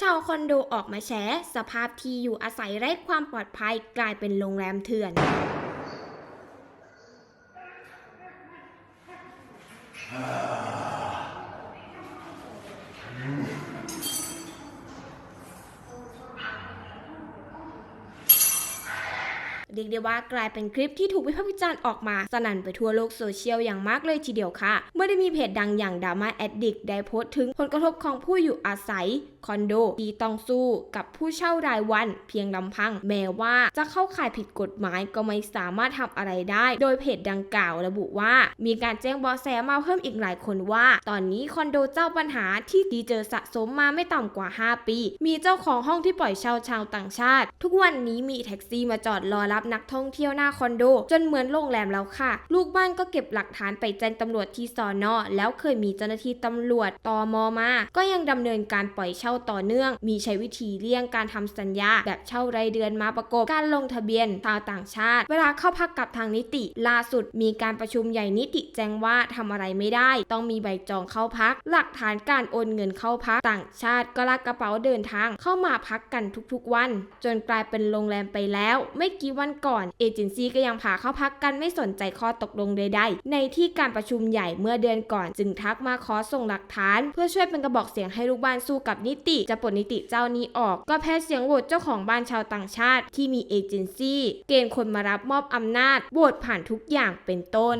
ชาวคอนโดออกมาแฉสภาพที่อยู่อาศัยไร้ความปลอดภัยกลายเป็นโรงแรมเถื่อน เรียกได้ว่ากลายเป็นคลิปที่ถูกวิพากษ์วิจารณ์ออกมา สนั่นไปทั่วโลกโซเชียลอย่างมากเลยทีเดียวค่ะ เมื่อได้มีเพจดังอย่างดราม่าแอดดิกได้โพสต์ถึงผลกระทบของผู้อยู่อาศัยคอนโดที่ต้องสู้กับผู้เช่ารายวัน เพียงลำพัง แม้ว่าจะเข้าข่ายผิดกฎหมายก็ไม่สามารถทำอะไรได้ โดยเพจดังกล่าวระบุว่า มีการแจ้งเบาะแสมาเพิ่มอีกหลายคนว่า ตอนนี้คอนโดเจ้าปัญหาที่ดีเจอสะสมมาไม่ต่ำกว่า 5 ปี มีเจ้าของห้องที่ปล่อยเช่าชาวต่างชาติ ทุกวันนี้มีแท็กซี่มาจอดรอรับนักท่องเที่ยวหน้าคอนโด จนเหมือนโรงแรมแล้วค่ะ ลูกบ้านก็เก็บหลักฐานไปแจ้งตำรวจที่สอนอแล้วเคยมีเจ้าหน้าที่ตำรวจตอมมา ก็ยังดำเนินการปล่อยเช่าต่อเนื่อง มีใช้วิธีเลี่ยงการทำสัญญา แบบเช่ารายเดือนมาประกบการลงทะเบียนชาวต่างชาติ เวลาเข้าพักกับทางนิติ ล่าสุดมีการประชุมใหญ่นิติแจ้งว่าทำอะไรไม่ได้ ต้องมีใบจองเข้าพัก หลักฐานการโอนเงินเข้าพักต่างชาติก็ลากกระเป๋าเดินทางเข้ามาพักกันทุกๆวัน จนกลายเป็นโรงแรมไปแล้ว ไม่กี่วันวันก่อนเอเจนซี่ก็ยังพาเข้าพักกันไม่สนใจข้อตกลงใดๆในที่การประชุมใหญ่เมื่อเดือนก่อน จึงทักมาขอส่งหลักฐาน เพื่อช่วยเป็นกระบอกเสียงให้ลูกบ้านสู้กับนิติ จะปลดนิติเจ้านี้ออก ก็แพ้เสียงโหวตเจ้าของบ้านชาวต่างชาติ ที่มีเอเจนซี่เกณฑ์คนมารับมอบอำนาจโหวตผ่านทุกอย่างเป็นต้น